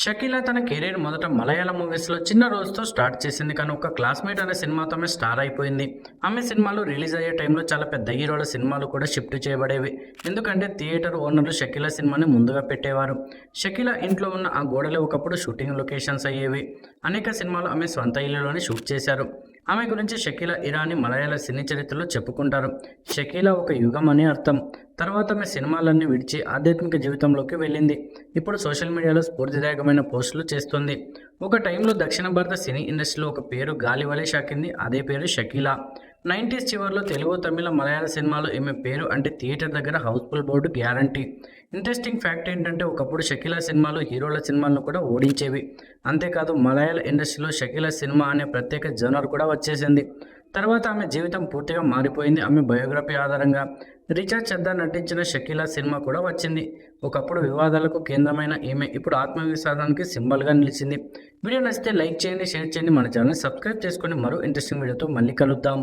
షకీలా తన కెరీర్ మొదట మలయాళ మూవీస్లో చిన్న రోజుతో స్టార్ట్ చేసింది. కానీ ఒక క్లాస్మేట్ అనే సినిమాతో ఆమె స్టార్ అయిపోయింది. ఆమె సినిమాలు రిలీజ్ అయ్యే టైంలో చాలా పెద్ద హీరోల సినిమాలు కూడా షిఫ్ట్ చేయబడేవి. ఎందుకంటే థియేటర్ ఓనర్లు షకీలా సినిమాని ముందుగా పెట్టేవారు. షకీలా ఇంట్లో ఉన్న ఆ గోడలే ఒకప్పుడు షూటింగ్ లొకేషన్స్ అయ్యేవి. అనేక సినిమాలు ఆమె స్వంత ఇల్లులోనే షూట్ చేశారు. ఆమె గురించి షకీలా ఇరానీ మలయాళ సినీ చరిత్రలో చెప్పుకుంటారు. షకీలా ఒక యుగం అని అర్థం. తర్వాత ఆమె సినిమాలన్నీ విడిచి ఆధ్యాత్మిక జీవితంలోకి వెళ్ళింది. ఇప్పుడు సోషల్ మీడియాలో స్ఫూర్తిదాయకమైన పోస్టులు చేస్తుంది. ఒక టైంలో దక్షిణ భారత సినీ ఇండస్ట్రీలో ఒక పేరు గాలివలే షాకింది. అదే పేరు షకీలా. నైంటీస్ చివరిలో తెలుగు తమిళ మలయాళ సినిమాలో ఈమె పేరు అంటే థియేటర్ దగ్గర house full board guarantee. Interesting fact ఏంటంటే ఒకప్పుడు షకీలా సినిమాలు హీరోల సినిమాలను కూడా ఓడించేవి. అంతేకాదు మలయాళ ఇండస్ట్రీలో షకీలా సినిమా అనే ప్రత్యేక జోనర్ కూడా వచ్చేసింది. తర్వాత ఆమె జీవితం పూర్తిగా మారిపోయింది. ఆమె బయోగ్రఫీ ఆధారంగా రిచా చద్దా నటించిన షకీలా సినిమా కూడా వచ్చింది. ఒకప్పుడు వివాదాలకు కేంద్రమైన ఈమె ఇప్పుడు ఆత్మవిశ్వాసానికి సింబల్గా నిలిచింది. వీడియో నచ్చితే లైక్ చేయండి షేర్ చేయండి. మన ఛానల్ సబ్స్క్రైబ్ చేసుకొని మరో ఇంట్రెస్టింగ్ వీడియోతో మళ్ళీ కలుద్దాం.